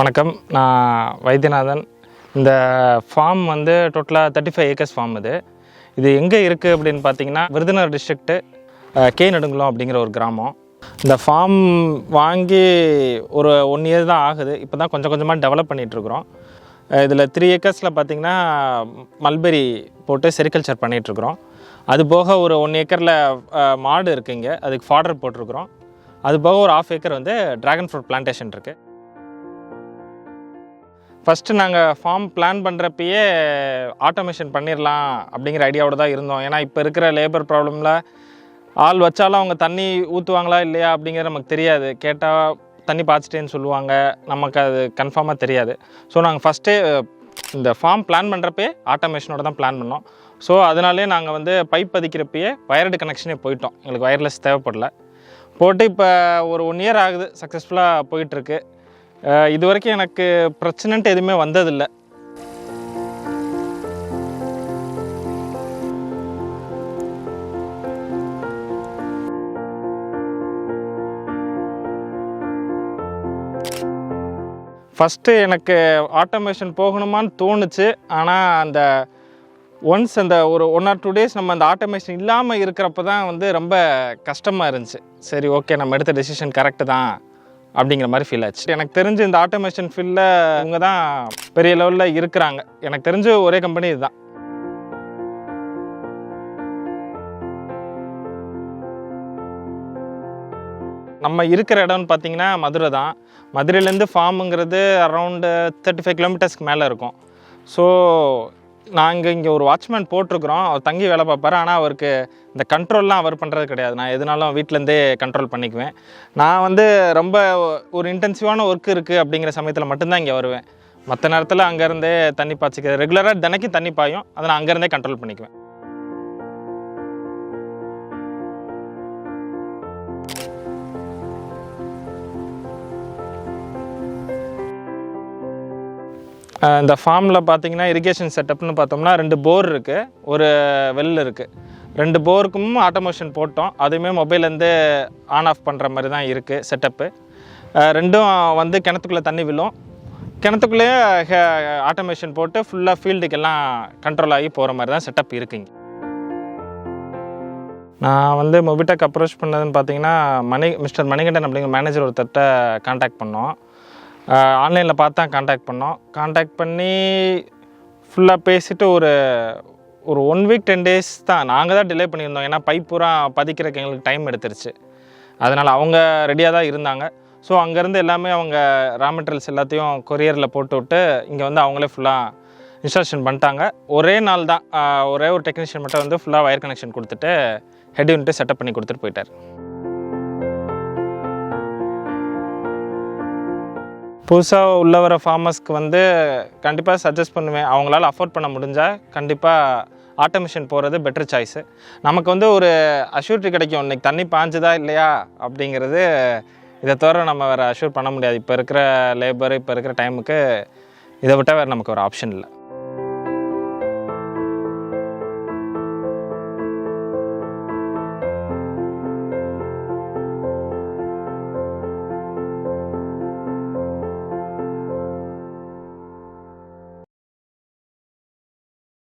வணக்கம். நான் வைத்தியநாதன். இந்த ஃபார்ம் வந்து டோட்டலாக தேர்ட்டி ஃபைவ் ஏக்கர்ஸ் ஃபார்ம் இது இது எங்கே இருக்குது அப்படின்னு பார்த்தீங்கன்னா விருதுநகர் டிஸ்ட்ரிக்ட்டு கே நெடுங்குளம் அப்படிங்கிற ஒரு கிராமம். இந்த ஃபார்ம் வாங்கி ஒரு ஒன் இயர் தான் ஆகுது. இப்போ தான் கொஞ்சம் கொஞ்சமாக டெவலப் பண்ணிகிட்ருக்குறோம் இதில் த்ரீ ஏக்கர்ஸில் பார்த்தீங்கன்னா மல்பெரி போட்டு செரிகல்ச்சர் பண்ணிகிட்ருக்குறோம் அது போக ஒரு ஒன் ஏக்கரில் மாடு இருக்குங்க அதுக்கு ஃபாடர் போட்டிருக்குறோம். அது போக ஒரு ஆஃப் ஏக்கர் வந்து ட்ராகன் ஃப்ரூட் பிளான்டேஷன் இருக்குது ஃபஸ்ட்டு நாங்கள் ஃபார்ம் பிளான் பண்ணுறப்பயே ஆட்டோமேஷன் பண்ணிடலாம் அப்படிங்கிற ஐடியாவோட தான் இருந்தோம். ஏன்னா இப்போ இருக்கிற லேபர் ப்ராப்ளமில் ஆள் வச்சாலும் அவங்க தண்ணி ஊற்றுவாங்களா இல்லையா அப்படிங்கிறது நமக்கு தெரியாது. கேட்டால் தண்ணி பாய்ச்சிட்டேன்னு சொல்லுவாங்க. நமக்கு அது கன்ஃபார்மாக தெரியாது. ஸோ நாங்கள் ஃபஸ்ட்டே இந்த ஃபார்ம் பிளான் பண்ணுறப்பே ஆட்டோமேஷனோட தான் பிளான் பண்ணோம். ஸோ அதனாலே நாங்கள் வந்து பைப் பதிக்கிறப்பயே வயர்டு கனெக்ஷனே போயிட்டோம். எங்களுக்கு வயர்லெஸ் தேவைப்படல. போட்டு இப்போ ஒரு ஒன் இயர் ஆகுது. சக்ஸஸ்ஃபுல்லாக போயிட்டுருக்கு இது வரைக்கும் எனக்கு பிரச்சனைன்ட்டு எதுவுமே வந்ததில்லை. ஃபஸ்ட்டு எனக்கு ஆட்டோமேஷன் போகணுமான்னு தோணுச்சு. ஆனால் அந்த ஒன்ஸ் அந்த ஒரு ஒன் ஆர் டூ டேஸ் நம்ம அந்த ஆட்டோமேஷன் இல்லாமல் இருக்கிறப்ப தான் வந்து ரொம்ப கஷ்டமாக இருந்துச்சு. சரி ஓகே நம்ம எடுத்த டெசிஷன் கரெக்டு தான். அப்படிங்கிற மாதிரி ஃபீல் ஆச்சு. எனக்கு தெரிஞ்சு இந்த ஆட்டோமேஷன் ஃபீல்டில் இவங்க தான் பெரிய லெவலில் இருக்கிறாங்க. எனக்கு தெரிஞ்ச ஒரே கம்பெனி இதுதான். நம்ம இருக்கிற இடம்னு பார்த்தீங்கன்னா மதுரை தான். மதுரையிலேருந்து ஃபார்முங்கிறது அரௌண்டு தேர்ட்டி ஃபைவ் கிலோமீட்டர்ஸ்க்கு மேலே இருக்கும். ஸோ நாங்கள் இங்கே ஒரு வாட்ச்மேன் போட்டிருக்கிறோம். அவர் தங்கி வேலை பார்ப்பார். ஆனால் அவருக்கு இந்த கண்ட்ரோல்லாம் அவர் பண்ணுறது கிடையாது. நான் எதுனாலும் வீட்டிலேருந்தே கண்ட்ரோல் பண்ணிக்குவேன். நான் வந்து ரொம்ப ஒரு இன்டென்சிவான ஒர்க் இருக்குது அப்படிங்கிற சமயத்தில் மட்டும்தான் இங்கே வருவேன். மற்ற நேரத்தில் அங்கேருந்தே தண்ணி பாய்ச்சிக்க ரெகுலராக தினைக்கும் தண்ணி பாயும். அதை நான் அங்கேருந்தே கண்ட்ரோல் பண்ணிக்குவேன். இந்த ஃபார்மில் பார்த்தீங்கன்னா இரிகேஷன் செட்டப்னு பார்த்தோம்னா ரெண்டு போர் இருக்குது ஒரு வெல் இருக்குது ரெண்டு போருக்கும் ஆட்டோமேஷன் போட்டோம். அதுவுமே மொபைல்லேருந்து ஆன் ஆஃப் பண்ணுற மாதிரி தான் இருக்குது செட்டப்பு ரெண்டும் வந்து கிணத்துக்குள்ளே தண்ணி விழும். கிணத்துக்குள்ளேயே ஆட்டோமேஷன் போட்டு ஃபுல்லாக ஃபீல்டுக்கெல்லாம் கண்ட்ரோல் ஆகி போகிற மாதிரி தான் செட்டப் இருக்குங்க நான் வந்து மொபிடெக் அப்ரோச் பண்ணதுன்னு பார்த்தீங்கன்னா மணி மிஸ்டர் மணிகண்டன் அப்படிங்கிற மேனேஜர் ஒருத்தர்கிட்ட காண்டாக்ட் பண்ணோம். ஆன்லைனில் பார்த்து தான் காண்டாக்ட் பண்ணோம். காண்டாக்ட் பண்ணி ஃபுல்லாக பேசிட்டு ஒரு ஒரு ஒன் வீக் டென் டேஸ் தான். நாங்கள் தான் டிலே பண்ணியிருந்தோம். ஏன்னா பைப் பூரா பதிக்கிறதுக்கு எங்களுக்கு டைம் எடுத்துருச்சு. அதனால் அவங்க ரெடியாக தான் இருந்தாங்க. ஸோ அங்கேருந்து எல்லாமே அவங்க ரா மெட்டீரியல்ஸ் எல்லாத்தையும் கொரியரில் போட்டு விட்டு இங்கே வந்து அவங்களே ஃபுல்லாக இன்ஸ்டாலேஷன் பண்ணிட்டாங்க. ஒரே நாள் தான் ஒரே ஒரு டெக்னீஷியன் மட்டும் வந்து ஃபுல்லாக ஒயர் கனெக்ஷன் கொடுத்துட்டு ஹெட் யூனிட்டு செட்டப் பண்ணி கொடுத்துட்டு போயிட்டார். புதுசாக உள்ள வர ஃபார்மர்ஸ்க்கு வந்து கண்டிப்பாக சஜஸ்ட் பண்ணுவேன். அவங்களால அஃபோர்ட் பண்ண முடிஞ்சால் கண்டிப்பாக ஆட்டோமிஷன் போகிறது பெட்டர் சாய்ஸு நமக்கு வந்து ஒரு அஷ்யூரிட்டி கிடைக்கும். இன்னைக்கு தண்ணி பாஞ்சுதா இல்லையா அப்படிங்கிறது இதை தவிர நம்ம வேறு அஷ்யூர் பண்ண முடியாது. இப்போ இருக்கிற லேபர் இப்போ இருக்கிற டைமுக்கு இதை விட்டால் வேறு நமக்கு ஒரு ஆப்ஷன் இல்லை.